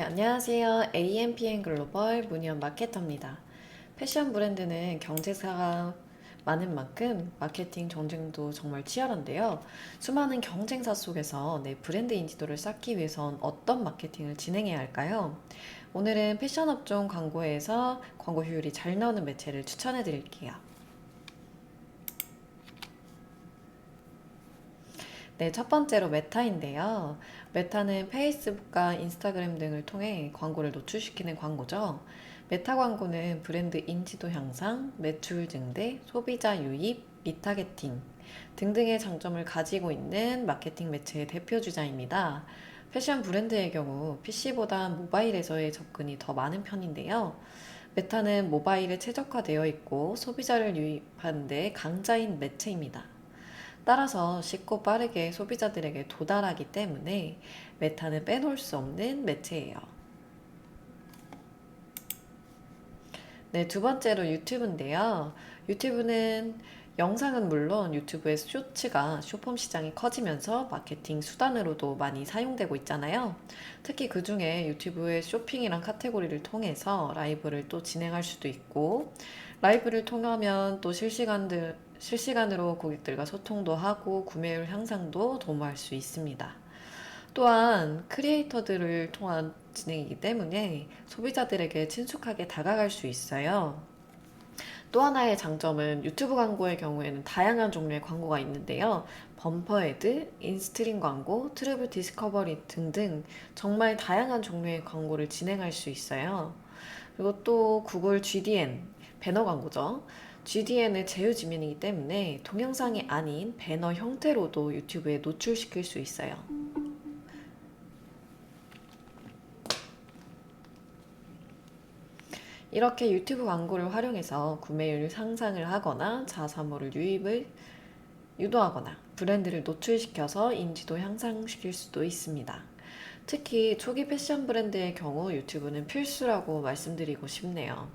네, 안녕하세요. AMPN 글로벌 문희연 마케터입니다. 패션 브랜드는 경쟁사가 많은 만큼 마케팅 경쟁도 정말 치열한데요. 수많은 경쟁사 속에서 내 브랜드 인지도를 쌓기 위해선 어떤 마케팅을 진행해야 할까요? 오늘은 패션 업종 광고에서 광고 효율이 잘 나오는 매체를 추천해 드릴게요. 네, 첫 번째로 메타인데요. 메타는 페이스북과 인스타그램 등을 통해 광고를 노출시키는 광고죠. 메타 광고는 브랜드 인지도 향상, 매출 증대, 소비자 유입, 리타게팅 등등의 장점을 가지고 있는 마케팅 매체의 대표 주자입니다. 패션 브랜드의 경우 PC보다 모바일에서의 접근이 더 많은 편인데요. 메타는 모바일에 최적화되어 있고 소비자를 유입하는 데 강자인 매체입니다. 따라서 쉽고 빠르게 소비자들에게 도달하기 때문에 메타는 빼놓을 수 없는 매체예요. 네, 두 번째로 유튜브인데요. 유튜브는 영상은 물론 유튜브의 쇼츠가 쇼폼 시장이 커지면서 마케팅 수단으로도 많이 사용되고 있잖아요. 특히 그 중에 유튜브의 쇼핑이란 카테고리를 통해서 라이브를 또 진행할 수도 있고, 라이브를 통하면 또 실시간들, 실시간으로 고객들과 소통도 하고 구매율 향상도 도모할 수 있습니다. 또한 크리에이터들을 통한 진행이기 때문에 소비자들에게 친숙하게 다가갈 수 있어요. 또 하나의 장점은 유튜브 광고의 경우에는 다양한 종류의 광고가 있는데요. 범퍼 헤드, 인스트림 광고, 트러블 디스커버리 등등 정말 다양한 종류의 광고를 진행할 수 있어요. 그리고 또 구글 GDN, 배너 광고죠. GDN은 제휴지면이기 때문에 동영상이 아닌 배너 형태로도 유튜브에 노출시킬 수 있어요. 이렇게 유튜브 광고를 활용해서 구매율 상상을 하거나 자사모를 유입을 유도하거나 브랜드를 노출시켜서 인지도 향상시킬 수도 있습니다. 특히 초기 패션 브랜드의 경우 유튜브는 필수라고 말씀드리고 싶네요.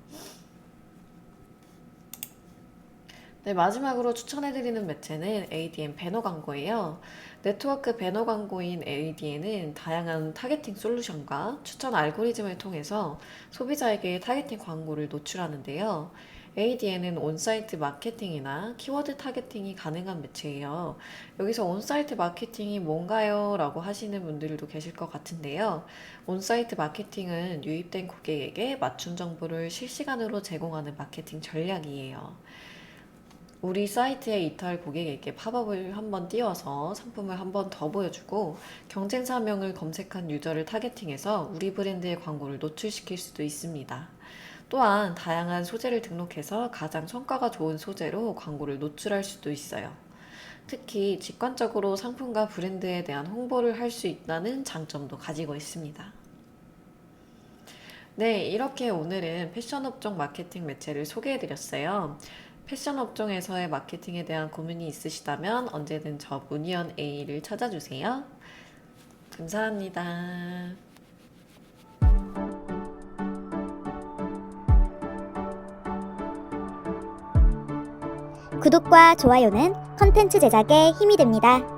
네, 마지막으로 추천해드리는 매체는 ADN 배너 광고예요. 네트워크 배너 광고인 ADN은 다양한 타겟팅 솔루션과 추천 알고리즘을 통해서 소비자에게 타겟팅 광고를 노출하는데요. ADN은 온사이트 마케팅이나 키워드 타겟팅이 가능한 매체예요. 여기서 온사이트 마케팅이 뭔가요? 라고 하시는 분들도 계실 것 같은데요. 온사이트 마케팅은 유입된 고객에게 맞춤 정보를 실시간으로 제공하는 마케팅 전략이에요. 우리 사이트에 이탈 고객에게 팝업을 한번 띄워서 상품을 한번 더 보여주고 경쟁 사명을 검색한 유저를 타겟팅해서 우리 브랜드의 광고를 노출시킬 수도 있습니다. 또한 다양한 소재를 등록해서 가장 성과가 좋은 소재로 광고를 노출할 수도 있어요. 특히 직관적으로 상품과 브랜드에 대한 홍보를 할 수 있다는 장점도 가지고 있습니다. 네, 이렇게 오늘은 패션 업종 마케팅 매체를 소개해 드렸어요. 패션 업종에서의 마케팅에 대한 고민이 있으시다면 언제든 저 문희연 A를 찾아주세요. 감사합니다. 구독과 좋아요는 컨텐츠 제작에 힘이 됩니다.